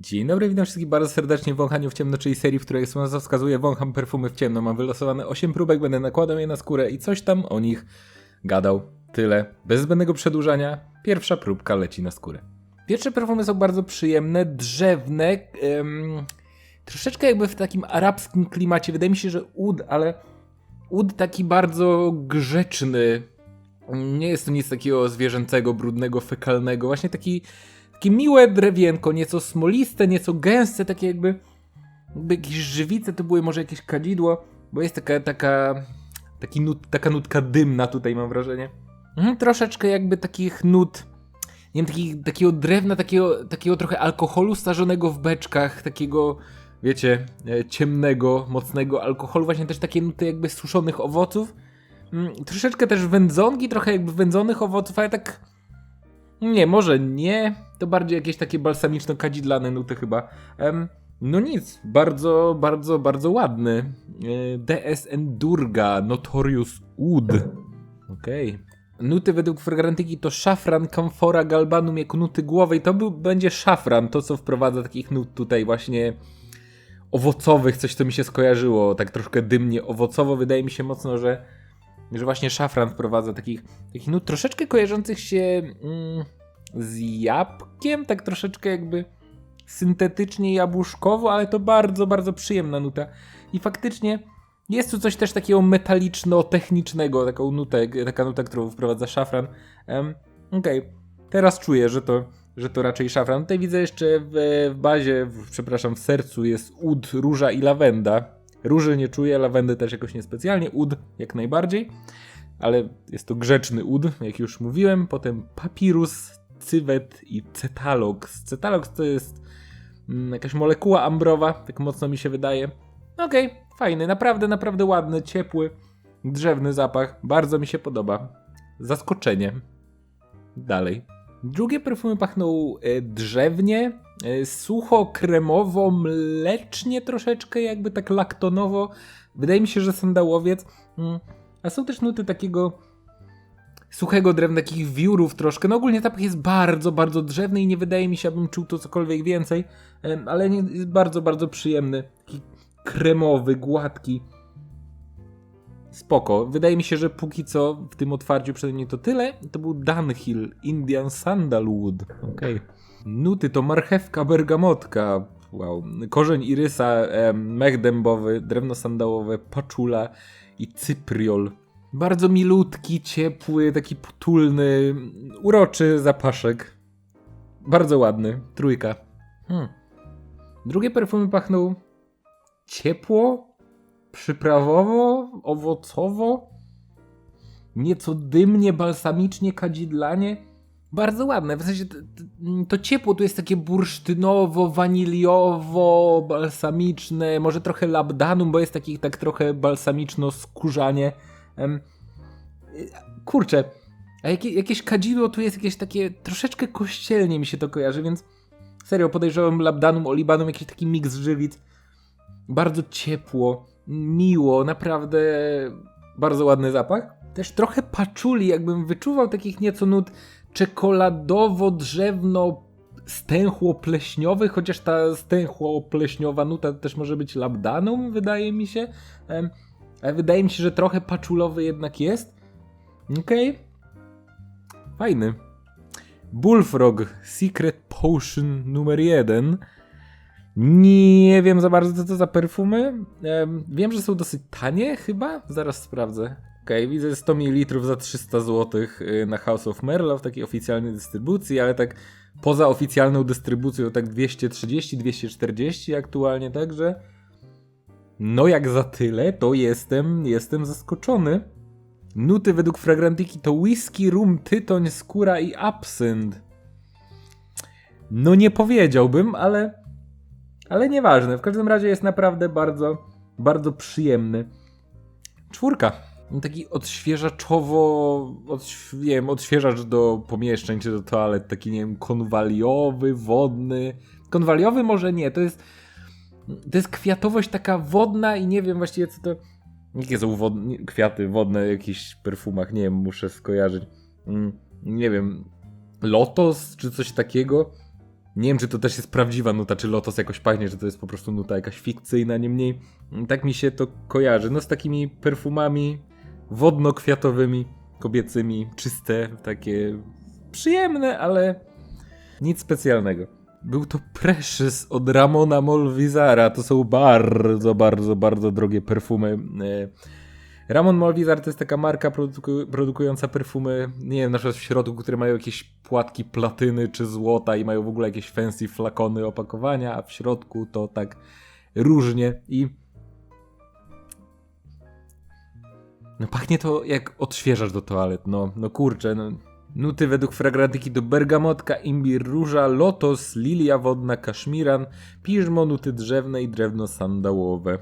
Dzień dobry, witam wszystkich bardzo serdecznie w Wąchaniu w ciemno, czyli serii, w której słowa wskazuje wącham perfumy w ciemno. Mam wylosowane 8 próbek, będę nakładał je na skórę i coś tam o nich gadał. Tyle. Bez zbędnego przedłużania, pierwsza próbka leci na skórę. Pierwsze perfumy są bardzo przyjemne, drzewne, em, troszeczkę jakby w takim arabskim klimacie. Wydaje mi się, że ud, ale ud taki bardzo grzeczny. Nie jest to nic takiego zwierzęcego, brudnego, fekalnego. Właśnie taki takie miłe drewienko, nieco smoliste, nieco gęste, takie jakby, jakby jakieś żywice, to były może jakieś kadzidło, bo jest taka, taka, taki nut, taka nutka dymna tutaj mam wrażenie. Mhm, troszeczkę jakby takich nut, nie wiem, takich, takiego drewna, takiego, takiego trochę alkoholu starzonego w beczkach, takiego, wiecie, e, ciemnego, mocnego alkoholu, właśnie też takie nuty jakby suszonych owoców. Mm, troszeczkę też wędzonki, trochę jakby wędzonych owoców, ale tak nie, może nie. To bardziej jakieś takie balsamiczno-kadzidlane nuty chyba. Em, no nic, bardzo, bardzo, bardzo ładny. E, DS Endurga, Notorious Wood. Okej. Nuty według fragrantyki to szafran, kamfora, galbanum jako nuty głowej. To był, będzie szafran, to co wprowadza takich nut tutaj właśnie owocowych, coś co mi się skojarzyło, tak troszkę dymnie owocowo. Wydaje mi się mocno, że że właśnie szafran wprowadza takich, takich nut troszeczkę kojarzących się mm, z jabłkiem, tak troszeczkę jakby syntetycznie jabłuszkowo, ale to bardzo, bardzo przyjemna nuta. I faktycznie jest tu coś też takiego metaliczno-technicznego, taką nutę, taka nuta, którą wprowadza szafran. Um, Okej, okay. teraz czuję, że to, że to raczej szafran. Tutaj widzę jeszcze w, w bazie, w, przepraszam, w sercu jest ud, róża i lawenda Róży nie czuję, lawendy też jakoś niespecjalnie, ud jak najbardziej, ale jest to grzeczny ud, jak już mówiłem. Potem papirus, cywet i cetalox. Cetalox to jest mm, jakaś molekuła ambrowa, tak mocno mi się wydaje. Okej, okay, fajny, naprawdę, naprawdę ładny, ciepły, drzewny zapach. Bardzo mi się podoba. Zaskoczenie. Dalej. Drugie perfumy pachną e, drzewnie, sucho, kremowo, mlecznie troszeczkę, jakby tak laktonowo. Wydaje mi się, że sandałowiec. Mm, a są też nuty takiego suchego drewna, takich wiórów troszkę. No ogólnie zapach jest bardzo, bardzo drzewny i nie wydaje mi się, abym czuł to cokolwiek więcej, ale jest bardzo, bardzo przyjemny. Taki kremowy, gładki spoko. Wydaje mi się, że póki co w tym otwarciu przynajmniej to tyle. To był Dunhill, Indian Sandalwood. Okej. Okay. Nuty to marchewka, bergamotka, wow. korzeń irysa, mech dębowy, drewno sandałowe, paczula i cypriol. Bardzo milutki, ciepły, taki potulny, uroczy zapaszek. Bardzo ładny. Trójka. Hmm. Drugie perfumy pachną ciepło, przyprawowo, owocowo, nieco dymnie, balsamicznie, kadzidlanie. Bardzo ładne, w sensie to, ciepło tu jest takie bursztynowo, waniliowo, balsamiczne, może trochę labdanum, bo jest taki tak trochę balsamiczno-skórzanie. kurczę, a jakie, jakieś kadzidło tu jest jakieś takie, troszeczkę kościelnie mi się to kojarzy, więc serio podejrzewam labdanum, olibanum, jakiś taki miks żywic. Bardzo ciepło, miło, naprawdę bardzo ładny zapach. Też trochę paczuli, jakbym wyczuwał takich nieco nut czekoladowo-drzewno stęchło-pleśniowy, chociaż ta stęchło-pleśniowa nuta też może być labdanum, wydaje mi się. Ale wydaje mi się, że trochę paczulowy jednak jest. Okej. Okay. Fajny. Bullfrog Secret Potion numer jeden. Nie wiem za bardzo, co to za perfumy. Wiem, że są dosyć tanie chyba. Zaraz sprawdzę. Okej, okay, widzę 100 ml za 300 zł y, na House of Merla w takiej oficjalnej dystrybucji, ale tak poza oficjalną dystrybucją tak 230-240 aktualnie, także no jak za tyle, to jestem, jestem zaskoczony. Nuty według fragrantyki to whisky, rum, tytoń, skóra i absynt. No nie powiedziałbym, ale ale nieważne, w każdym razie jest naprawdę bardzo, bardzo przyjemny. Czwórka. Taki odświeżaczowo, odśw nie wiem, odświeżacz do pomieszczeń czy do toalet, taki nie wiem, konwaliowy, wodny. Konwaliowy może nie, to jest to jest kwiatowość taka wodna i nie wiem właściwie co to... Jakie są wodne, kwiaty wodne w jakichś perfumach, nie wiem, muszę skojarzyć. Mm, nie wiem, lotos czy coś takiego. Nie wiem, czy to też jest prawdziwa nuta, czy Lotos jakoś pachnie, że to jest po prostu nuta jakaś fikcyjna, niemniej mm, tak mi się to kojarzy. No z takimi perfumami wodno-kwiatowymi, kobiecymi, czyste, takie przyjemne, ale nic specjalnego. Był to Precious od Ramona Molvizara. To są bardzo, bardzo, bardzo drogie perfumy. Ramon Molvizar to jest taka marka produku produkująca perfumy, nie wiem, na przykład w środku, które mają jakieś płatki platyny czy złota i mają w ogóle jakieś fancy flakony opakowania, a w środku to tak różnie i no pachnie to jak odświeżasz do toalet, no, no kurczę, no. Nuty według fragrantyki to bergamotka, imbir, róża, lotos, lilia wodna, kaszmiran, piżmo, nuty drzewne i drewno sandałowe.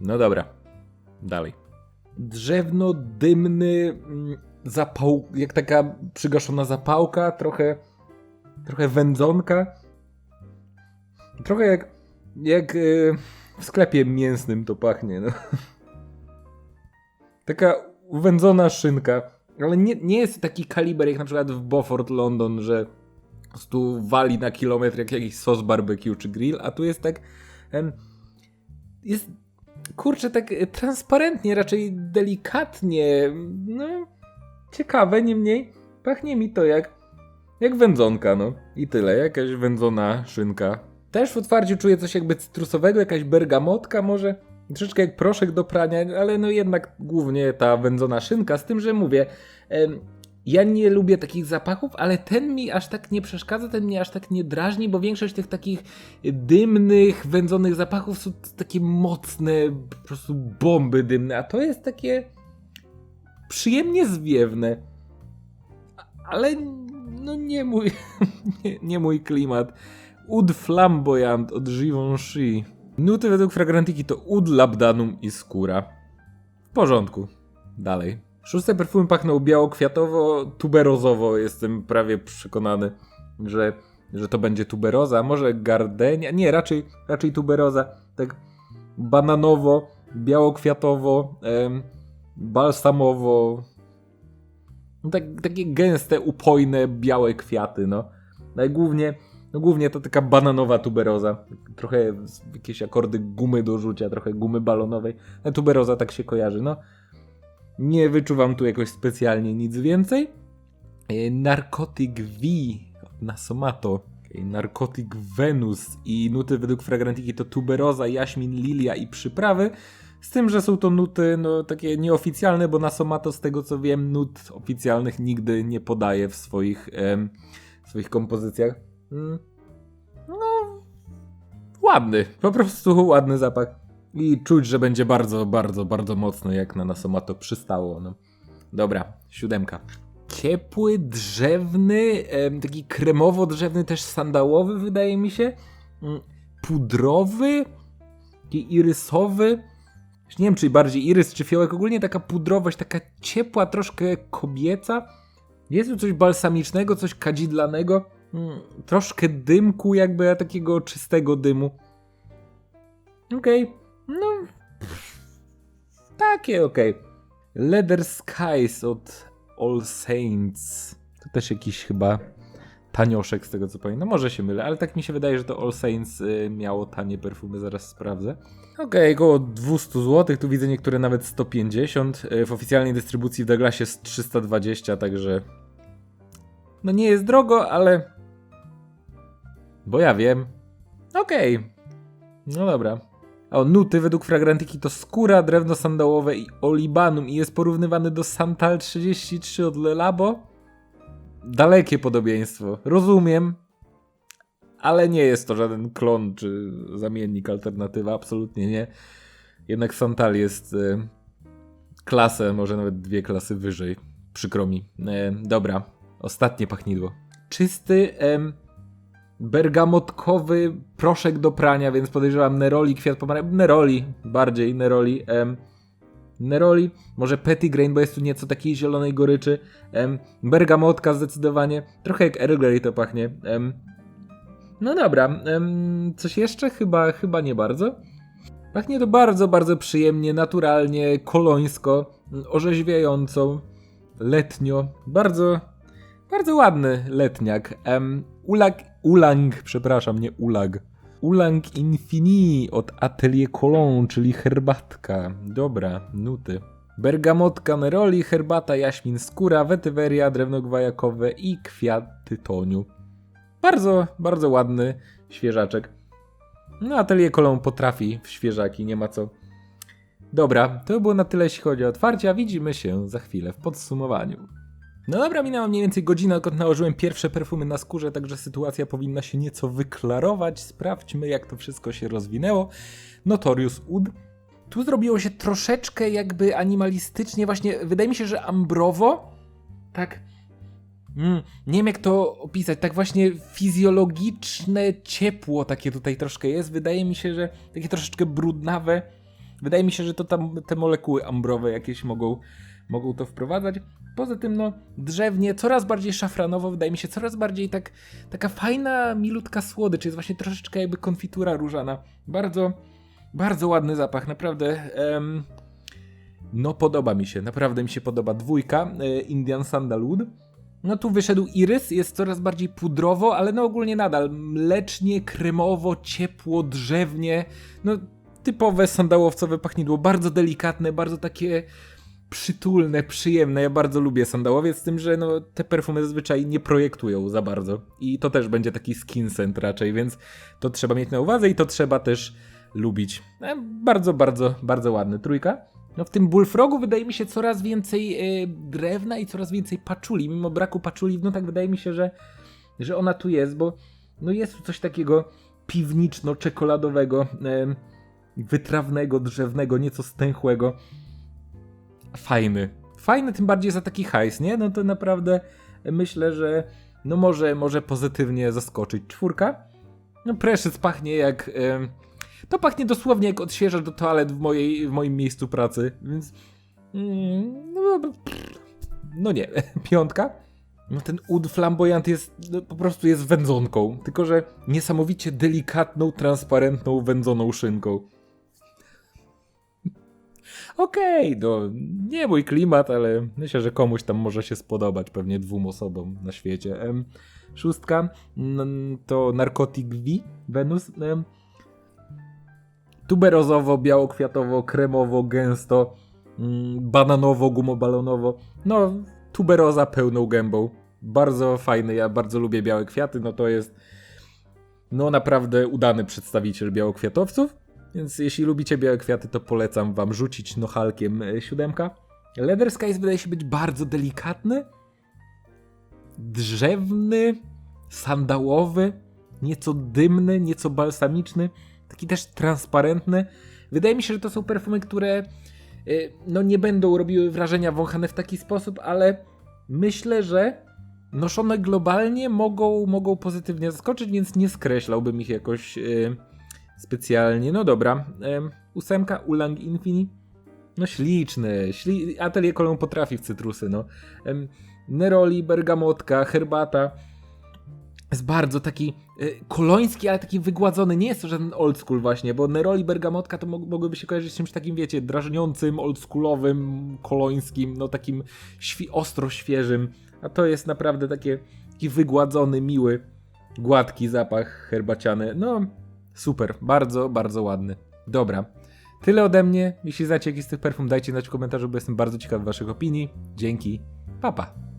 No dobra, Dalej. Drewno, dymny, mm, zapał, jak taka przygaszona zapałka, trochę, trochę wędzonka. Trochę jak, jak yy, w sklepie mięsnym to pachnie. No. Taka uwędzona szynka. Ale nie, nie jest taki kaliber jak na przykład w Beaufort London, że po prostu wali na kilometr jak jakiś sos barbecue czy grill, a tu jest tak... Jest kurczę, tak transparentnie, raczej delikatnie. No, ciekawe, niemniej pachnie mi to jak, jak wędzonka, no. I tyle, jakaś wędzona szynka. Też w otwarciu czuję coś jakby cytrusowego, jakaś bergamotka może. Troszeczkę jak proszek do prania, ale no jednak głównie ta wędzona szynka, z tym, że mówię, ja nie lubię takich zapachów, ale ten mi aż tak nie przeszkadza, ten mnie aż tak nie drażni, bo większość tych takich dymnych, wędzonych zapachów są takie mocne, po prostu bomby dymne, a to jest takie przyjemnie zwiewne. Ale no nie mój, nie, nie mój klimat. Ud flamboyant od Givenchy. Nuty według fragrantyki to ud labdanum i skóra. W porządku. Dalej. Szóste perfumy pachną biało-kwiatowo, tuberozowo. Jestem prawie przekonany, że, że to będzie tuberoza. Może gardenia? Nie, raczej, raczej tuberoza. Tak bananowo, biało-kwiatowo, em, balsamowo. No tak, takie gęste, upojne, białe kwiaty, no. No głównie, no głównie to taka bananowa tuberoza. Trochę jakieś akordy gumy do rzucia, trochę gumy balonowej. No, tuberoza tak się kojarzy, no. Nie wyczuwam tu jakoś specjalnie nic więcej. E, Narcotic V na Somato. Narcotic Venus i nuty według fragrantyki to tuberoza, jaśmin, lilia i przyprawy. Z tym, że są to nuty no, takie nieoficjalne, bo na Somato z tego co wiem nut oficjalnych nigdy nie podaje w swoich, em, w swoich kompozycjach. Mm. No, ładny, po prostu ładny zapach. I czuć, że będzie bardzo, bardzo, bardzo mocny, jak na Nasomato przystało. No. Dobra, siódemka. Ciepły, drzewny, taki kremowo-drzewny, też sandałowy, wydaje mi się. Mm, pudrowy, taki irysowy. Nie wiem, czy bardziej irys, czy fiołek. Ogólnie taka pudrowość, taka ciepła, troszkę kobieca. Jest tu coś balsamicznego, coś kadzidlanego. Mm, troszkę dymku, jakby takiego czystego dymu. Okej. Okay. No. Takie okej. Okay. Leather Skies od All Saints. To też jakiś chyba tanioszek z tego co pamiętam. No może się mylę, ale tak mi się wydaje, że to All Saints y, miało tanie perfumy, zaraz sprawdzę. Okej, okay, około 200 zł, tu widzę niektóre nawet 150. Y, w oficjalnej dystrybucji w Douglasie jest 320, także no nie jest drogo, ale bo ja wiem. Okej. Okay. No dobra. O, nuty według fragrantyki to skóra, drewno sandałowe i olibanum i jest porównywany do Santal 33 od Lelabo. Dalekie podobieństwo, rozumiem, ale nie jest to żaden klon czy zamiennik, alternatywa, absolutnie nie. Jednak Santal jest y, klasę, może nawet dwie klasy wyżej. Przykro mi. E, dobra, ostatnie pachnidło. Czysty, bergamotkowy proszek do prania, więc podejrzewam Neroli, kwiat pomarańczy, Neroli, bardziej Neroli, em, Neroli, może Pettigrain, bo jest tu nieco takiej zielonej goryczy, em, bergamotka zdecydowanie, trochę jak Earl Grey to pachnie, em, no dobra, em, coś jeszcze? Chyba, chyba nie bardzo. Pachnie to bardzo, bardzo przyjemnie, naturalnie, kolońsko, orzeźwiająco, letnio, bardzo, bardzo ładny letniak. Um, Ulang, przepraszam, nie ulag. Ulang Infini od Atelier Cologne, czyli herbatka. Dobra, nuty. Bergamotka neroli, herbata jaśmin skóra, wetyweria, drewno gwajakowe i kwiat tytoniu. Bardzo, bardzo ładny świeżaczek. No, Atelier Cologne potrafi w świeżaki, nie ma co. Dobra, to było na tyle, jeśli chodzi o otwarcia. Widzimy się za chwilę w podsumowaniu. No dobra, minęła mniej więcej godzina, odkąd nałożyłem pierwsze perfumy na skórze, także sytuacja powinna się nieco wyklarować. Sprawdźmy, jak to wszystko się rozwinęło. Notorious Ud. Tu zrobiło się troszeczkę jakby animalistycznie, właśnie wydaje mi się, że ambrowo, tak, mm, nie wiem jak to opisać, tak właśnie fizjologiczne ciepło takie tutaj troszkę jest. Wydaje mi się, że takie troszeczkę brudnawe. Wydaje mi się, że to tam te molekuły ambrowe jakieś mogą, mogą to wprowadzać. Poza tym, no, drzewnie, coraz bardziej szafranowo, wydaje mi się, coraz bardziej tak, taka fajna, milutka słodycz, jest właśnie troszeczkę jakby konfitura różana. Bardzo, bardzo ładny zapach, naprawdę. em, no, podoba mi się, naprawdę mi się podoba. Dwójka, e, Indian Sandalwood. No tu wyszedł irys, jest coraz bardziej pudrowo, ale no ogólnie nadal mlecznie, kremowo, ciepło, drzewnie. No typowe sandałowcowe pachnidło, bardzo delikatne, bardzo takie przytulne, przyjemne. Ja bardzo lubię sandałowiec, z tym, że no, te perfumy zazwyczaj nie projektują za bardzo. I to też będzie taki skin scent raczej, więc to trzeba mieć na uwadze i to trzeba też lubić. E, Bardzo, bardzo, bardzo ładny. Trójka. No w tym bullfrogu wydaje mi się coraz więcej e, drewna i coraz więcej paczuli. Mimo braku paczuli, no tak wydaje mi się, że, że ona tu jest, bo no jest tu coś takiego piwniczno-czekoladowego, e, wytrawnego, drzewnego, nieco stęchłego. Fajny. Fajny tym bardziej za taki hajs, nie? No to naprawdę myślę, że no może, może pozytywnie zaskoczyć. Czwórka. No Precious pachnie jak... to pachnie dosłownie jak odświeżacz do toalet w, mojej, w moim miejscu pracy, więc... mm, No, no nie. Piątka. No ten ud flamboyant jest, no, po prostu jest wędzonką, tylko że niesamowicie delikatną, transparentną, wędzoną szynką. Okej, no nie mój klimat, ale myślę, że komuś tam może się spodobać, pewnie dwóm osobom na świecie. Em, szóstka to Narcotic V, Venus. Em, tuberozowo, białokwiatowo, kremowo, gęsto, mm, bananowo, gumobalonowo. No, tuberoza pełną gębą. Bardzo fajny, ja bardzo lubię białe kwiaty, no to jest no naprawdę udany przedstawiciel białokwiatowców. Więc jeśli lubicie białe kwiaty, to polecam wam rzucić nochalkiem e, siódemka. Leather Skies wydaje się być bardzo delikatny, drzewny, sandałowy, nieco dymny, nieco balsamiczny, taki też transparentny. Wydaje mi się, że to są perfumy, które y, no nie będą robiły wrażenia wąchane w taki sposób, ale myślę, że noszone globalnie mogą, mogą pozytywnie zaskoczyć, więc nie skreślałbym ich jakoś y, specjalnie. No dobra, em, ósemka Ulang Infini. No śliczny, śli... Atelier Cologne potrafi w cytrusy, no. Neroli, bergamotka, herbata. Jest bardzo taki y, koloński, ale taki wygładzony. Nie jest to żaden old school właśnie, bo Neroli, bergamotka to mog- mogłyby się kojarzyć z czymś takim, wiecie, drażniącym, oldschoolowym, kolońskim, no takim świ- ostro świeżym. A to jest naprawdę takie, taki wygładzony, miły, gładki zapach herbaciany. No, super, bardzo, bardzo ładny. Dobra. Tyle ode mnie. Jeśli znacie jakiś z tych perfum, dajcie znać w komentarzu, bo jestem bardzo ciekaw waszych opinii. Dzięki. Papa. Pa.